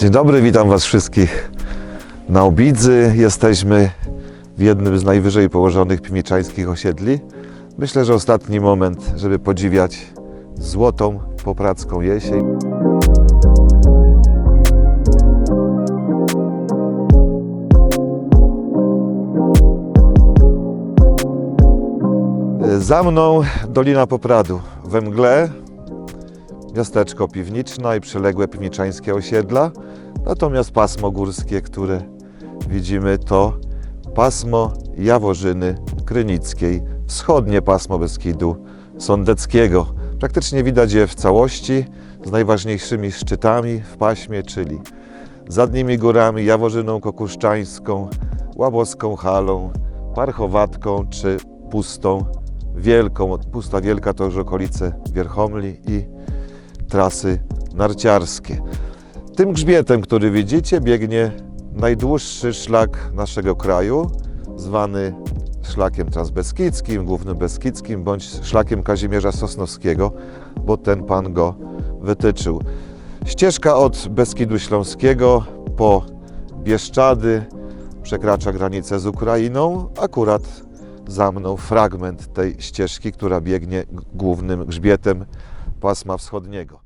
Dzień dobry, witam Was wszystkich na Obidzy. Jesteśmy w jednym z najwyżej położonych piemiczańskich osiedli. Myślę, że ostatni moment, żeby podziwiać złotą popracką jesień. Za mną Dolina Popradu. We mgle miasteczko Piwniczna i przyległe piwniczańskie osiedla. Natomiast pasmo górskie, które widzimy, to pasmo Jaworzyny Krynickiej, wschodnie pasmo Beskidu Sądeckiego. Praktycznie widać je w całości, z najważniejszymi szczytami w paśmie, czyli Zadnimi Górami, Jaworzyną Kokuszczańską, Łabowską Halą, Parchowatką czy Pustą Wielką. Pusta Wielka to już okolice Wierchomli i trasy narciarskie. Tym grzbietem, który widzicie, biegnie najdłuższy szlak naszego kraju, zwany szlakiem transbeskidzkim, głównym beskidzkim, bądź szlakiem Kazimierza Sosnowskiego, bo ten pan go wytyczył. Ścieżka od Beskidu Śląskiego po Bieszczady przekracza granicę z Ukrainą. Akurat za mną fragment tej ścieżki, która biegnie głównym grzbietem pasma wschodniego.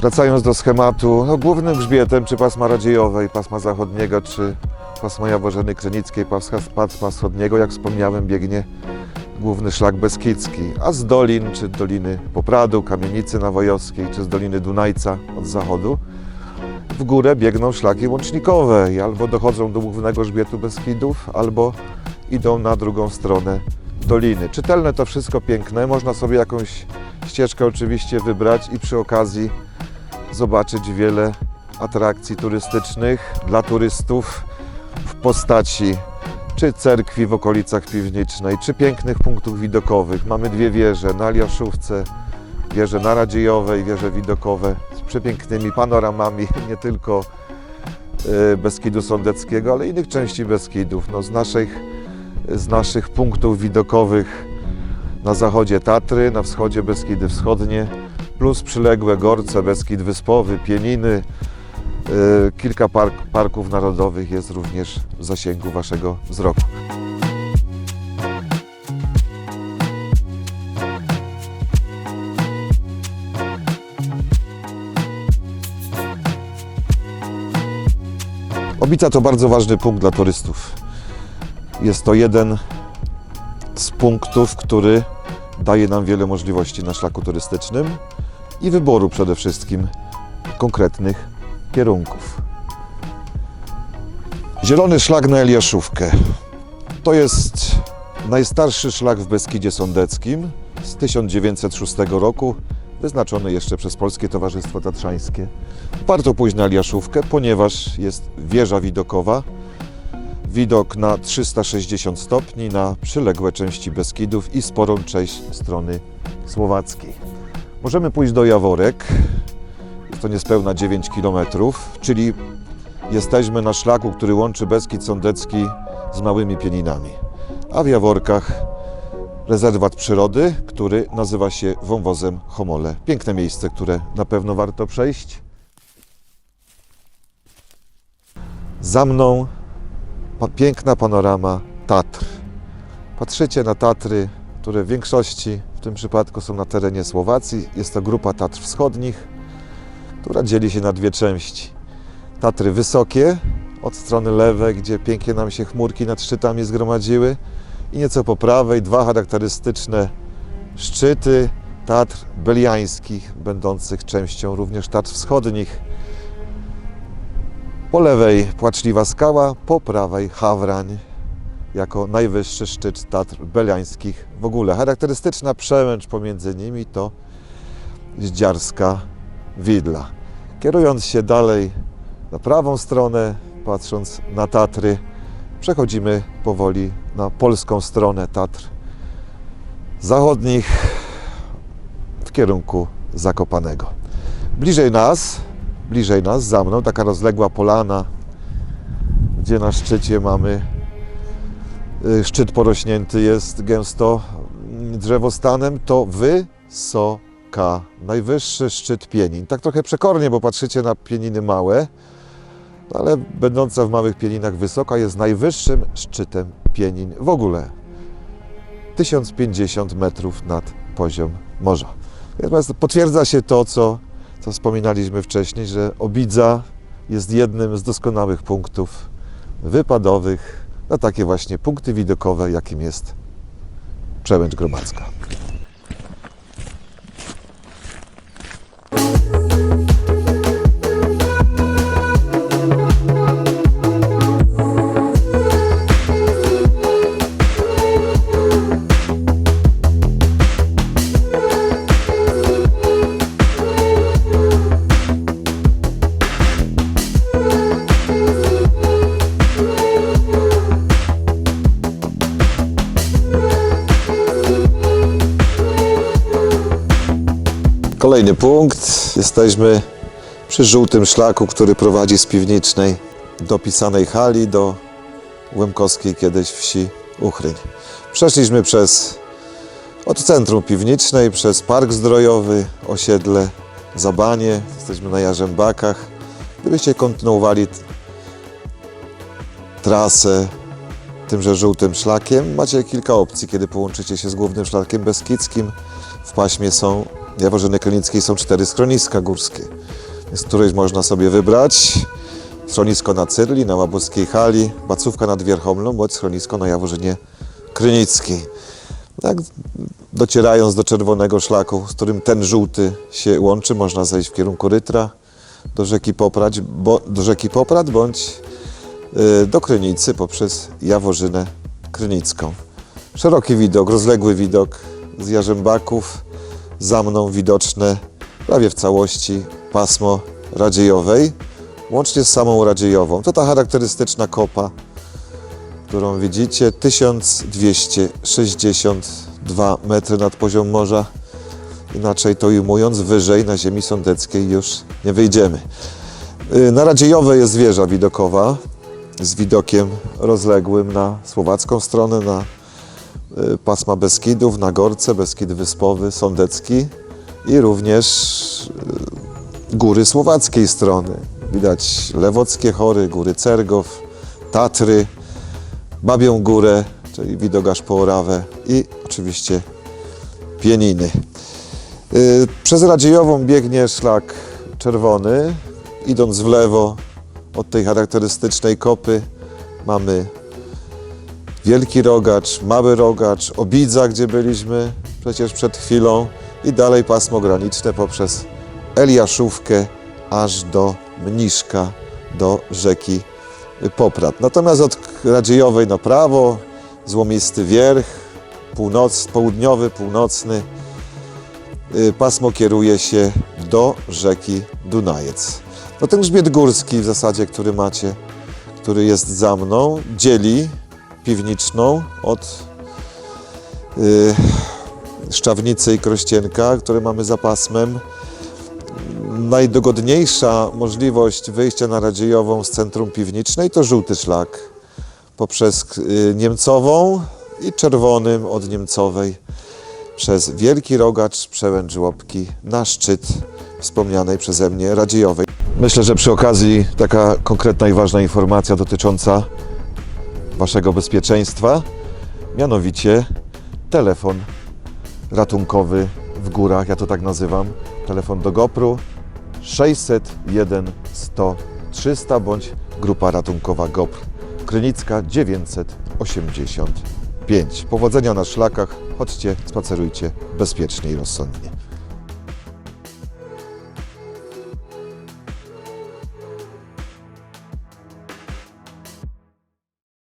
Wracając do schematu, no, głównym grzbietem czy pasma radziejowej, pasma zachodniego, czy pasma Jaworzyny Krynickiej, pasma, pasma wschodniego, jak wspomniałem, biegnie główny szlak beskidzki, a z dolin, czy doliny Popradu, Kamienicy Nawojowskiej, czy z doliny Dunajca od zachodu, w górę biegną szlaki łącznikowe i albo dochodzą do głównego grzbietu Beskidów, albo idą na drugą stronę doliny. Czytelne to wszystko piękne, można sobie jakąś ścieżkę oczywiście wybrać i przy okazji zobaczyć wiele atrakcji turystycznych dla turystów w postaci czy cerkwi w okolicach Piwnicznej, czy pięknych punktów widokowych. Mamy dwie wieże na Aliaszówce, wieże na Radziejowej, wieże widokowe z przepięknymi panoramami nie tylko e, Beskidu Sądeckiego, ale innych części Beskidów. No, z, naszych, z naszych punktów widokowych na zachodzie Tatry, na wschodzie Beskidy Wschodnie, plus przyległe Gorce, Beskid Wyspowy, Pieniny. E, Kilka park, parków narodowych jest również w zasięgu Waszego wzroku. Obica to bardzo ważny punkt dla turystów. Jest to jeden z punktów, który daje nam wiele możliwości na szlaku turystycznym i wyboru przede wszystkim konkretnych kierunków. Zielony szlak na Eliaszówkę. To jest najstarszy szlak w Beskidzie Sądeckim z 1906 roku, wyznaczony jeszcze przez Polskie Towarzystwo Tatrzańskie. Warto pójść na Eliaszówkę, ponieważ jest wieża widokowa, widok na 360 stopni na przyległe części Beskidów i sporą część strony słowackiej. Możemy pójść do Jaworek, to niespełna 9 km, czyli jesteśmy na szlaku, który łączy Beskid Sądecki z Małymi Pieninami. A w Jaworkach rezerwat przyrody, który nazywa się wąwozem Homole. Piękne miejsce, które na pewno warto przejść. Za mną piękna panorama Tatr. Patrzycie na Tatry, które w większości w tym przypadku są na terenie Słowacji. Jest to grupa Tatr Wschodnich, która dzieli się na dwie części. Tatry wysokie, od strony lewej, gdzie pięknie nam się chmurki nad szczytami zgromadziły i nieco po prawej dwa charakterystyczne szczyty Tatr Beliańskich, będących częścią również Tatr Wschodnich. Po lewej Płaczliwa Skała, po prawej Hawrań, jako najwyższy szczyt Tatr Beliańskich w ogóle. Charakterystyczna przełęcz pomiędzy nimi to Zdziarska Widla. Kierując się dalej na prawą stronę, patrząc na Tatry, przechodzimy powoli na polską stronę Tatr zachodnich, kierunku Zakopanego. Bliżej nas, bliżej nas, za mną, taka rozległa polana, gdzie na szczycie mamy y, szczyt porośnięty jest gęsto drzewostanem, to najwyższy szczyt pienin. Tak trochę przekornie, bo patrzycie na pieniny małe, ale będąca w małych pieninach wysoka jest najwyższym szczytem pienin w ogóle. 1050 metrów nad poziom morza. Natomiast potwierdza się to, co, co wspominaliśmy wcześniej, że Obidza jest jednym z doskonałych punktów wypadowych na takie właśnie punkty widokowe, jakim jest Przełęcz Gromadzka. Kolejny punkt. Jesteśmy przy żółtym szlaku, który prowadzi z piwnicznej do pisanej hali, do Łemkowskiej kiedyś wsi Uchryń. Przeszliśmy przez od centrum piwnicznej, przez park zdrojowy, osiedle Zabanie. Jesteśmy na Jarzębakach. Gdybyście kontynuowali trasę tymże żółtym szlakiem, macie kilka opcji, kiedy połączycie się z głównym szlakiem beskidzkim. W paśmie są Jaworzyny Krynickiej są cztery schroniska górskie, z których można sobie wybrać schronisko na Cyrli, na Łabuskiej Hali, Bacówka nad Wierchomlą, bądź schronisko na Jaworzynie Krynickiej. Tak, docierając do czerwonego szlaku, z którym ten żółty się łączy, można zejść w kierunku Rytra do rzeki Poprać, bo, do rzeki Poprad bądź y, do Krynicy poprzez Jaworzynę Krynicką. Szeroki widok, rozległy widok z Jarzębaków, za mną widoczne prawie w całości pasmo Radziejowej, łącznie z samą Radziejową. To ta charakterystyczna kopa, którą widzicie, 1262 metry nad poziom morza. Inaczej to ujmując, wyżej na ziemi sądeckiej już nie wyjdziemy. Y, Na Radziejowej jest wieża widokowa z widokiem rozległym na słowacką stronę, na pasma Beskidów, na Gorce, Beskid Wyspowy, Sądecki i również y, góry słowackiej strony. Widać Lewockie Chory, góry Cergow, Tatry, Babią Górę, czyli widok aż po Orawę i oczywiście Pieniny. Y, Przez Radziejową biegnie szlak czerwony. Idąc w lewo od tej charakterystycznej kopy mamy Wielki Rogacz, Mały Rogacz, Obidza, gdzie byliśmy przecież przed chwilą i dalej pasmo graniczne poprzez Eliaszówkę aż do Mniszka, do rzeki Poprad. Natomiast od Radziejowej na prawo, złomisty wierch, północ, południowy, północny, y, pasmo kieruje się do rzeki Dunajec. No ten grzbiet górski w zasadzie, który macie, który jest za mną, dzieli piwniczną od y, Szczawnicy i Krościenka, które mamy za pasmem. Najdogodniejsza możliwość wyjścia na Radziejową z centrum piwnicznej to żółty szlak poprzez y, Niemcową i czerwonym od Niemcowej przez Wielki Rogacz, Przełęcz Żłobki na szczyt wspomnianej przeze mnie Radziejowej. Myślę, że przy okazji taka konkretna i ważna informacja dotycząca Waszego bezpieczeństwa, mianowicie telefon ratunkowy w górach, ja to tak nazywam, telefon do GoPru 601 100 300 bądź grupa ratunkowa GoPr Krynicka 985. Powodzenia na szlakach, chodźcie, spacerujcie bezpiecznie i rozsądnie.